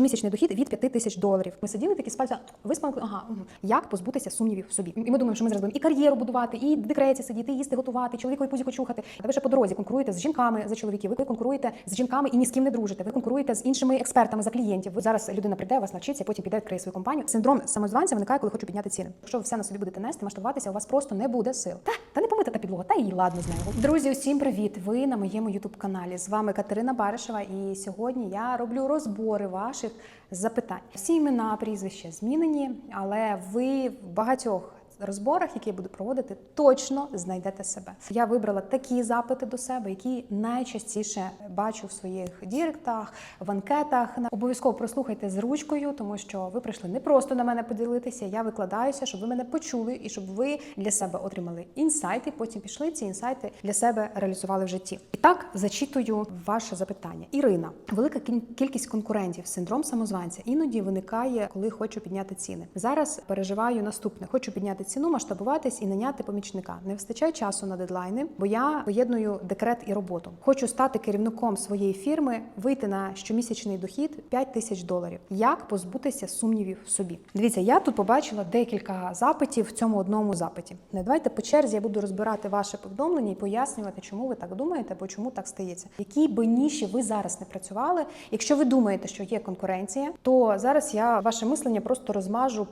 щомісячний дохід від 5 тисяч доларів. Ми сиділи такі з пальця, виспали, ага, угу. як позбутися сумнівів в собі. І ми думаємо, що ми зараз будемо і кар'єру будувати, і в декреті сидіти, і їсти, готувати, чоловікові пузіку чухати. Та ви ще по дорозі конкуруєте з жінками за чоловіків. Ви конкуруєте з жінками і ні з ким не дружите. Ви конкуруєте з іншими експертами за клієнтів. Ви зараз людина прийде, вас навчиться, потім піде відкриє свою компанію. Синдром самозванця виникає, коли хочу підняти ціни. Якщо ви все на собі будете нести, масштабуватися, у вас просто не буде сил. Та та не помита та підлога, та і ладно з нею. Друзі, усім привіт! Ви на моєму ютуб каналі. З вами Катерина Баришева, і сьогодні я роблю розбори ваших запитань. Всі імена, прізвища змінені, але ви в багатьох. Розборах, які я буду проводити, точно знайдете себе. Я вибрала такі запити до себе, які найчастіше бачу в своїх діректах, в анкетах. Обов'язково прослухайте з ручкою, тому що ви прийшли не просто на мене поділитися. Я викладаюся, щоб ви мене почули і щоб ви для себе отримали інсайти. Потім пішли ці інсайти для себе реалізували в житті. І так зачитую ваше запитання. Ірина, велика кіль- кількість конкурентів, синдром самозванця іноді виникає, коли хочу підняти ціни. Зараз переживаю наступне: хочу підняти ціну, масштабуватись і наняти помічника. Не вистачає часу на дедлайни, бо я поєдную декрет і роботу. Хочу стати керівником своєї фірми, вийти на щомісячний дохід 5 тисяч доларів. Як позбутися сумнівів в собі? Дивіться, я тут побачила декілька запитів в цьому одному запиті. Не давайте по черзі я буду розбирати ваше повідомлення і пояснювати, чому ви так думаєте, або чому так стається. Які би ніші ви зараз не працювали. Якщо ви думаєте, що є конкуренція, то зараз я ваше мислення просто розмажу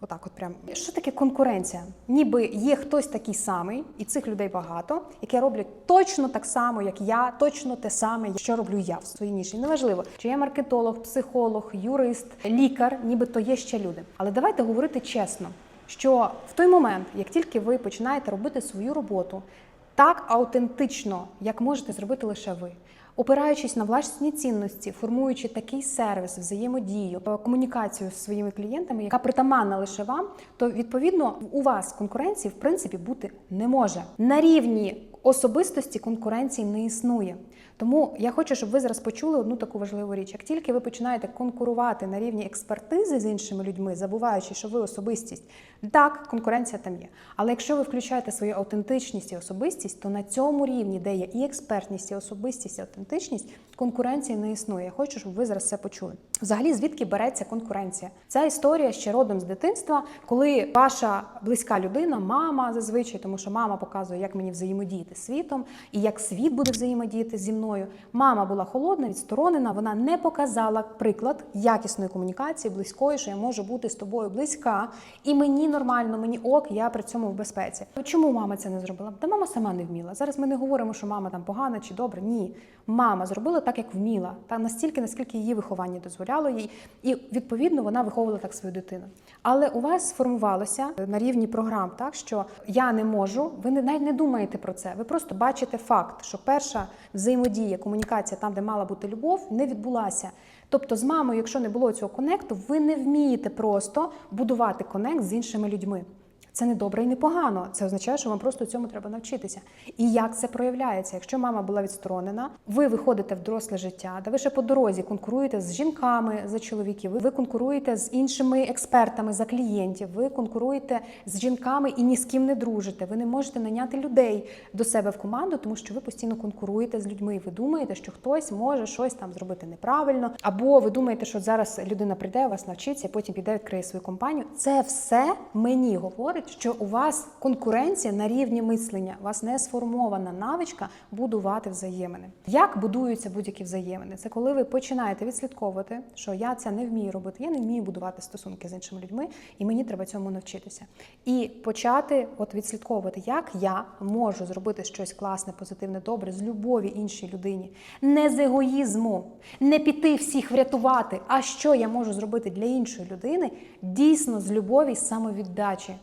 Отак, от прям що таке конкуренція? Ніби є хтось такий самий, і цих людей багато, які роблять точно так само, як я, точно те саме, що роблю я в своїй ніші. Неважливо, чи я маркетолог, психолог, юрист, лікар, нібито є ще люди. Але давайте говорити чесно, що в той момент, як тільки ви починаєте робити свою роботу так аутентично, як можете зробити лише ви. Опираючись на власні цінності, формуючи такий сервіс, взаємодію, е, комунікацію з своїми клієнтами, яка притаманна лише вам, то відповідно у вас конкуренції в принципі бути не може. На рівні особистості конкуренції не існує. Тому я хочу, щоб ви зараз почули одну таку важливу річ. Як тільки ви починаєте конкурувати на рівні експертизи з іншими людьми, забуваючи, що ви особистість, так, конкуренція там є. Але якщо ви включаєте свою аутентичність і особистість, то на цьому рівні, де є і експертність, і особистість, і аутентичність, конкуренції не існує. Я хочу, щоб ви зараз це почули. Взагалі, звідки береться конкуренція? Ця історія ще родом з дитинства, коли ваша близька людина, мама зазвичай, тому що мама показує, як мені взаємодіяти з світом і як світ буде взаємодіяти зі мною. Мама була холодна, відсторонена, вона не показала приклад якісної комунікації, близької, що я можу бути з тобою близька, і мені нормально, мені ок, я при цьому в безпеці. Чому мама це не зробила? Та мама сама не вміла. Зараз ми не говоримо, що мама там погана чи добра. Ні, мама зробила так, як вміла, та настільки, наскільки її виховання дозволяло їй, і відповідно вона виховувала так свою дитину. Але у вас сформувалося на рівні програм, так що я не можу. Ви не навіть не думаєте про це. Ви просто бачите факт, що перша взаємодія, комунікація там, де мала бути любов, не відбулася. Тобто, з мамою, якщо не було цього конекту, ви не вмієте просто будувати конект з іншими людьми. Це не добре і не погано. Це означає, що вам просто цьому треба навчитися. І як це проявляється? Якщо мама була відсторонена, ви виходите в доросле життя, де ви ще по дорозі конкуруєте з жінками за чоловіків, ви конкуруєте з іншими експертами за клієнтів, ви конкуруєте з жінками і ні з ким не дружите. Ви не можете наняти людей до себе в команду, тому що ви постійно конкуруєте з людьми. І ви думаєте, що хтось може щось там зробити неправильно, або ви думаєте, що зараз людина прийде, вас навчиться, потім піде відкриє свою компанію. Це все мені говорить що у вас конкуренція на рівні мислення, у вас не сформована навичка будувати взаємини. Як будуються будь-які взаємини? Це коли ви починаєте відслідковувати, що я це не вмію робити, я не вмію будувати стосунки з іншими людьми, і мені треба цьому навчитися. І почати от відслідковувати, як я можу зробити щось класне, позитивне, добре з любові іншій людині, не з егоїзму, не піти всіх врятувати. А що я можу зробити для іншої людини дійсно з любові і самовіддачі.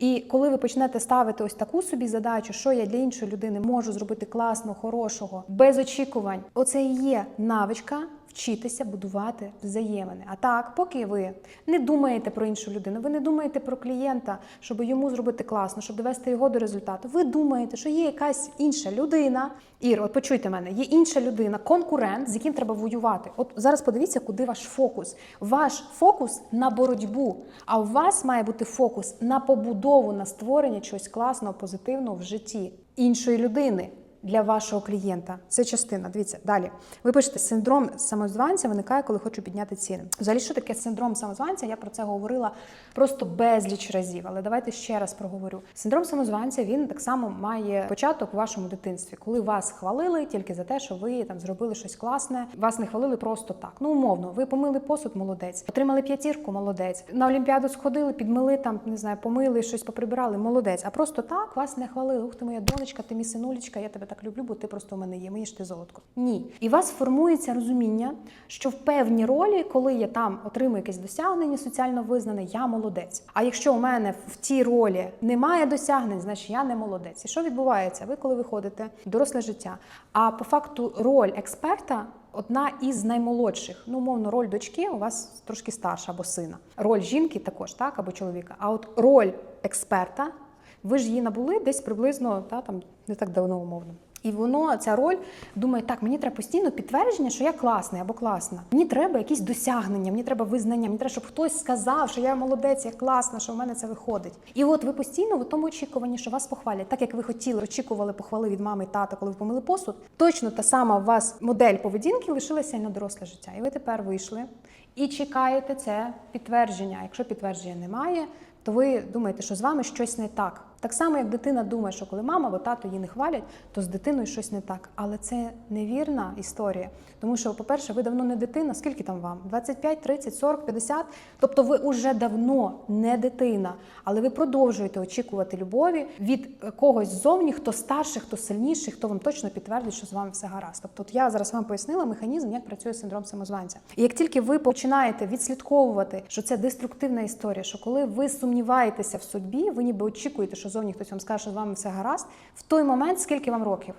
І коли ви почнете ставити ось таку собі задачу, що я для іншої людини можу зробити класно, хорошого, без очікувань, оце і є навичка вчитися будувати взаємини. А так, поки ви не думаєте про іншу людину, ви не думаєте про клієнта, щоб йому зробити класно, щоб довести його до результату. Ви думаєте, що є якась інша людина. Ір, от почуйте мене, є інша людина, конкурент, з яким треба воювати. От зараз подивіться, куди ваш фокус. Ваш фокус на боротьбу, а у вас має бути фокус на побудову, на створення чогось класного, позитивного в житті іншої людини. Для вашого клієнта. Це частина. Дивіться далі. Ви пишете, синдром самозванця виникає, коли хочу підняти ціни. Взагалі, що таке синдром самозванця? Я про це говорила просто безліч разів. Але давайте ще раз проговорю. Синдром самозванця він так само має початок у вашому дитинстві, коли вас хвалили тільки за те, що ви там зробили щось класне. Вас не хвалили просто так. Ну умовно, ви помили посуд, молодець, отримали п'ятірку, молодець. На олімпіаду сходили, підмили там, не знаю, помили, щось поприбирали, молодець. А просто так вас не хвалили. Ух ти, моя донечка, ти мій синулечка, я тебе так люблю, бо ти просто у мене є. Мені ж ти золотко. Ні. І у вас формується розуміння, що в певній ролі, коли я там отримую якесь досягнення соціально визнане, я молодець. А якщо у мене в тій ролі немає досягнень, значить я не молодець. І що відбувається? Ви коли виходите в доросле життя? А по факту роль експерта. Одна із наймолодших, ну умовно, роль дочки у вас трошки старша або сина. Роль жінки також, так або чоловіка. А от роль експерта, ви ж її набули десь приблизно та там не так давно, умовно. І воно ця роль думає, так, мені треба постійно підтвердження, що я класний або класна. Мені треба якісь досягнення, мені треба визнання, мені треба, щоб хтось сказав, що я молодець, я класна, що в мене це виходить. І от ви постійно в тому очікуванні, що вас похвалять, так як ви хотіли, очікували похвали від мами і тата, коли ви помили посуд. Точно та сама у вас модель поведінки лишилася і на доросле життя. І ви тепер вийшли і чекаєте це підтвердження. Якщо підтвердження немає, то ви думаєте, що з вами щось не так. Так само, як дитина думає, що коли мама або тато її не хвалять, то з дитиною щось не так. Але це невірна історія. Тому що, по-перше, ви давно не дитина. Скільки там вам? 25, 30, 40, 50? Тобто ви уже давно не дитина, але ви продовжуєте очікувати любові від когось ззовні, хто старший, хто сильніший, хто вам точно підтвердить, що з вами все гаразд. Тобто, я зараз вам пояснила механізм, як працює синдром самозванця. І як тільки ви починаєте відслідковувати, що це деструктивна історія, що коли ви сумніваєтеся в судьбі, ви ніби очікуєте, що зовні хтось вам скаже, що з вами все гаразд, в той момент скільки вам років?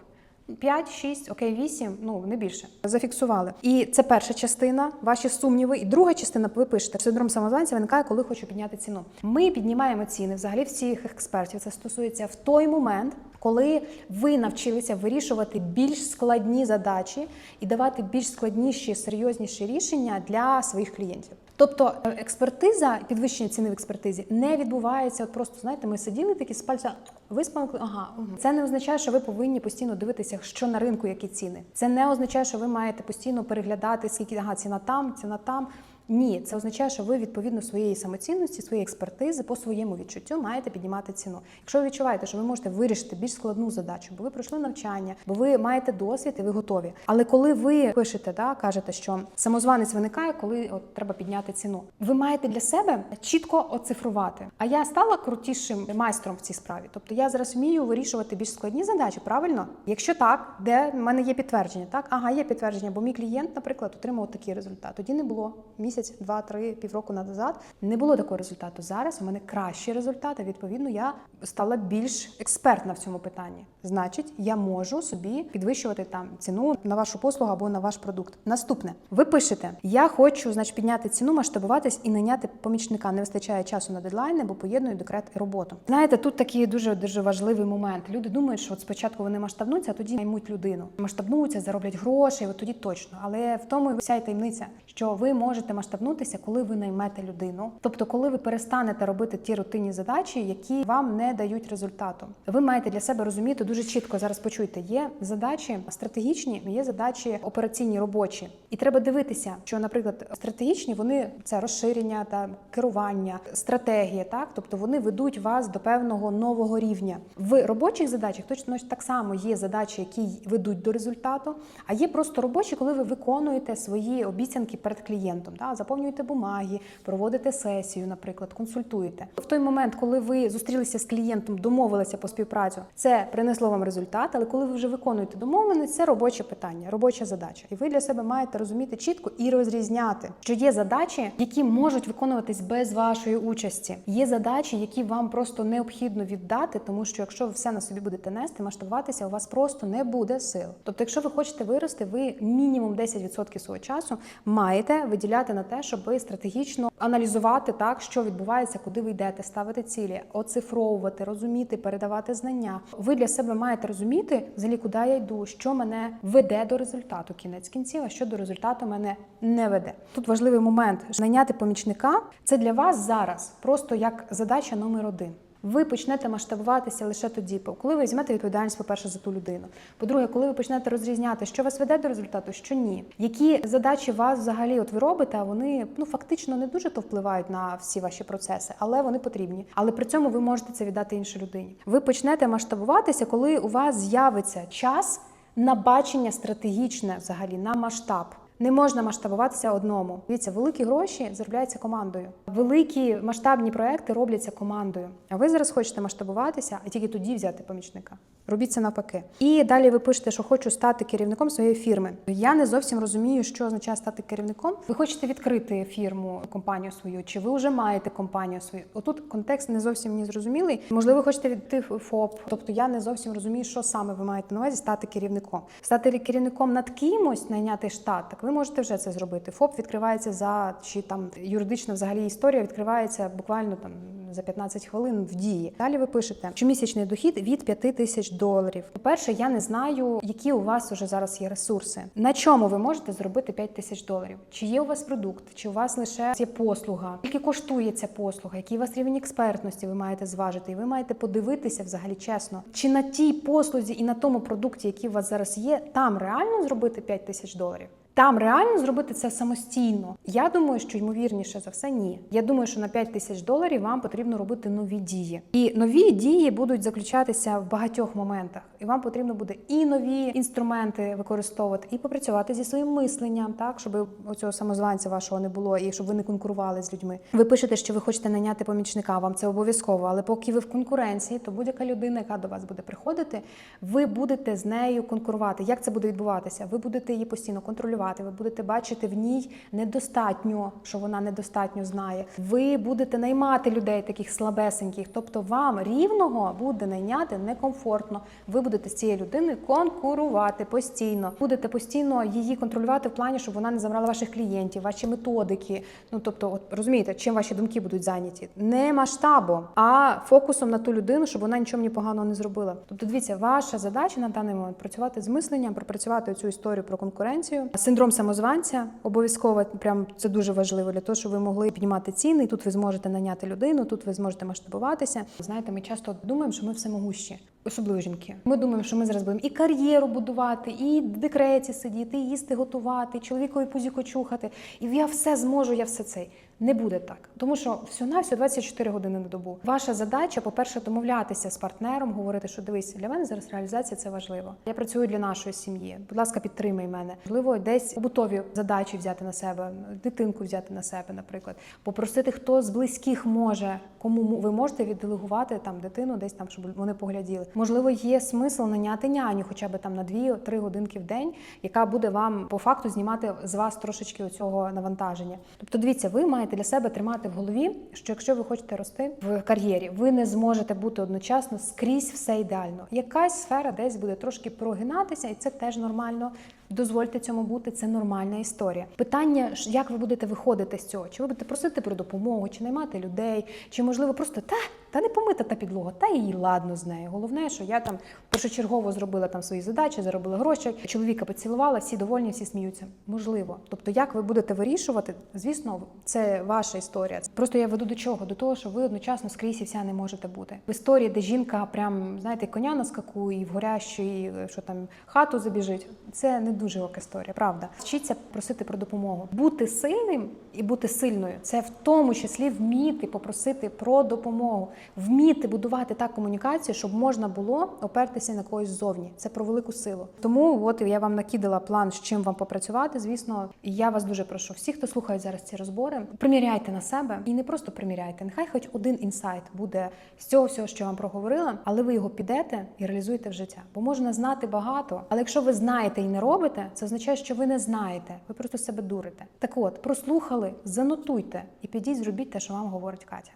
5, 6, окей, 8, ну не більше. Зафіксували. І це перша частина, ваші сумніви. І друга частина, ви пишете, синдром самозванця виникає, коли хочу підняти ціну. Ми піднімаємо ціни взагалі всіх експертів. Це стосується в той момент, коли ви навчилися вирішувати більш складні задачі і давати більш складніші, серйозніші рішення для своїх клієнтів. Тобто е, експертиза, підвищення ціни в експертизі не відбувається. От просто знаєте, ми сиділи такі з пальця виспали, ага, угу. це не означає, що ви повинні постійно дивитися, що на ринку, які ціни. Це не означає, що ви маєте постійно переглядати, скільки ага, ціна там, ціна там. Ні, це означає, що ви відповідно своєї самоцінності, своєї експертизи по своєму відчуттю маєте піднімати ціну. Якщо ви відчуваєте, що ви можете вирішити більш складну задачу, бо ви пройшли навчання, бо ви маєте досвід і ви готові. Але коли ви пишете, да, кажете, що самозванець виникає, коли от треба підняти ціну, ви маєте для себе чітко оцифрувати. А я стала крутішим майстром в цій справі. Тобто я зараз вмію вирішувати більш складні задачі, правильно? Якщо так, де в мене є підтвердження, так ага, є підтвердження, бо мій клієнт, наприклад, отримав такий результат. Тоді не було місяць, два, три, півроку назад. Не було такого результату. Зараз у мене кращі результати. Відповідно, я стала більш експертна в цьому питанні. Значить, я можу собі підвищувати там ціну на вашу послугу або на ваш продукт. Наступне, ви пишете: я хочу, значить, підняти ціну, масштабуватись і найняти помічника. Не вистачає часу на дедлайни, бо поєдную декрет і роботу. Знаєте, тут такий дуже дуже важливий момент. Люди думають, що от спочатку вони масштабнуться, а тоді наймуть людину. Масштабнуться, зароблять гроші, от тоді точно. Але в тому і вся й таємниця, що ви можете масштабнутися, коли ви наймете людину. Тобто, коли ви перестанете робити ті рутинні задачі, які вам не дають результату. Ви маєте для себе розуміти дуже чітко. Зараз почуйте, є задачі стратегічні, є задачі операційні робочі, і треба дивитися, що, наприклад, стратегічні вони це розширення та керування, стратегія, так тобто вони ведуть вас до певного нового рівня. В робочих задачах точно так само є задачі, які ведуть до результату, а є просто робочі, коли ви виконуєте свої обіцянки перед клієнтом, заповнюєте бумаги, проводите сесію, наприклад, консультуєте. В той момент, коли ви зустрілися з клієнтом, домовилися по співпрацю, це принесло вам результат, але коли ви вже виконуєте домовленість, це робоче питання, робоча задача. І ви для себе маєте розуміти чітко і розрізняти, що є задачі, які можуть виконуватись без вашої участі. Є задачі, які вам просто необхідно віддати, тому що якщо ви все на собі будете нести, масштабуватися, у вас просто не буде сил. Тобто, якщо ви хочете вирости, ви мінімум 10% свого часу маєте виділяти на те, щоб стратегічно аналізувати так, що відбувається, куди ви йдете, ставити цілі, оцифровувати, розуміти, передавати знання. Ви для себе маєте розуміти, взагалі, куди я йду, що мене веде до результату, кінець кінців, а що до результату мене не веде. Тут важливий момент найняти помічника це для вас зараз просто як задача номер один. Ви почнете масштабуватися лише тоді, коли ви візьмете відповідальність, по-перше, за ту людину. По-друге, коли ви почнете розрізняти, що вас веде до результату, що ні. Які задачі вас взагалі от ви робите, а вони ну фактично не дуже то впливають на всі ваші процеси, але вони потрібні. Але при цьому ви можете це віддати іншій людині. Ви почнете масштабуватися, коли у вас з'явиться час на бачення стратегічне взагалі на масштаб. Не можна масштабуватися одному. Дивіться, великі гроші заробляються командою. Великі масштабні проекти робляться командою. А ви зараз хочете масштабуватися, а тільки тоді взяти помічника. Робіть це навпаки. І далі ви пишете, що хочу стати керівником своєї фірми. Я не зовсім розумію, що означає стати керівником. Ви хочете відкрити фірму, компанію свою, чи ви вже маєте компанію свою? Отут контекст не зовсім мені зрозумілий. Можливо, ви хочете відти ФОП. Тобто я не зовсім розумію, що саме ви маєте на увазі стати керівником. Стати керівником над кимось, найняти штат, так ви можете вже це зробити. ФОП відкривається за чи там юридична взагалі історія відкривається буквально там за 15 хвилин в дії. Далі ви пишете, що місячний дохід від 5 тисяч доларів. По-перше, я не знаю, які у вас уже зараз є ресурси. На чому ви можете зробити 5 тисяч доларів? Чи є у вас продукт, чи у вас лише є послуга? Скільки коштує ця послуга? Який у вас рівень експертності ви маєте зважити? І ви маєте подивитися взагалі чесно, чи на тій послузі і на тому продукті, який у вас зараз є, там реально зробити 5 тисяч доларів? Там реально зробити це самостійно. Я думаю, що ймовірніше за все ні. Я думаю, що на 5 тисяч доларів вам потрібно робити нові дії. І нові дії будуть заключатися в багатьох моментах. І вам потрібно буде і нові інструменти використовувати, і попрацювати зі своїм мисленням, так щоб оцього самозванця вашого не було, і щоб ви не конкурували з людьми. Ви пишете, що ви хочете наняти помічника, вам це обов'язково. Але поки ви в конкуренції, то будь-яка людина, яка до вас буде приходити, ви будете з нею конкурувати. Як це буде відбуватися? Ви будете її постійно контролювати. Ви будете бачити в ній недостатньо, що вона недостатньо знає. Ви будете наймати людей таких слабесеньких, тобто вам рівного буде найняти некомфортно. Ви будете з цією людиною конкурувати постійно. Будете постійно її контролювати в плані, щоб вона не забрала ваших клієнтів, ваші методики. Ну тобто, от розумієте, чим ваші думки будуть зайняті? Не масштабом, а фокусом на ту людину, щоб вона нічого мені поганого не зробила. Тобто, дивіться, ваша задача на даний момент працювати з мисленням, пропрацювати цю історію про конкуренцію. Синдром самозванця обов'язково прям це дуже важливо для того, щоб ви могли піднімати ціни. Тут ви зможете наняти людину, тут ви зможете масштабуватися. Знаєте, ми часто думаємо, що ми всемогущі. Особливо жінки. Ми думаємо, що ми зараз будемо і кар'єру будувати, і в декреті сидіти, і їсти готувати, і чоловікові пузіко чухати. І я все зможу, я все цей. Не буде так, тому що всього на всього 24 години на добу. Ваша задача, по-перше, домовлятися з партнером, говорити, що дивись, для мене зараз реалізація це важливо. Я працюю для нашої сім'ї. Будь ласка, підтримай мене. Можливо, десь побутові задачі взяти на себе, дитинку взяти на себе, наприклад, попросити, хто з близьких може, кому ви можете відделегувати там дитину, десь там, щоб вони погляділи. Можливо, є смисл наняти няню, хоча б там на 2-3 годинки в день, яка буде вам по факту знімати з вас трошечки цього навантаження. Тобто, дивіться, ви маєте для себе тримати в голові, що якщо ви хочете рости в кар'єрі, ви не зможете бути одночасно скрізь все ідеально. Якась сфера десь буде трошки прогинатися, і це теж нормально. Дозвольте цьому бути, це нормальна історія. Питання, як ви будете виходити з цього? Чи ви будете просити про допомогу, чи наймати людей, чи можливо просто та та не помита та підлога, та і ладно з нею. Головне, що я там першочергово зробила там свої задачі, заробила гроші, чоловіка поцілувала, всі довольні, всі сміються. Можливо. Тобто, як ви будете вирішувати, звісно, це ваша історія. Просто я веду до чого? До того, що ви одночасно скрізь і вся не можете бути. В історії, де жінка прям знаєте, коня на скаку і в горящу, і що там хату забіжить. Це не дуже ок історія, правда. Вчіться просити про допомогу. Бути сильним і бути сильною це в тому числі вміти попросити про допомогу, вміти будувати так комунікацію, щоб можна було опертися на когось ззовні. Це про велику силу. Тому от я вам накидала план, з чим вам попрацювати. Звісно, я вас дуже прошу. Всі, хто слухає зараз ці розбори, приміряйте на себе і не просто приміряйте. Нехай хоч один інсайт буде з цього всього, що я вам проговорила, але ви його підете і реалізуєте в життя. Бо можна знати багато, але якщо ви знаєте і не робите, це означає, що ви не знаєте. Ви просто себе дурите. Так от, прослухали, занотуйте і підіть, зробіть те, що вам говорить Катя.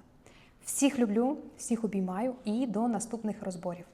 Всіх люблю, всіх обіймаю і до наступних розборів.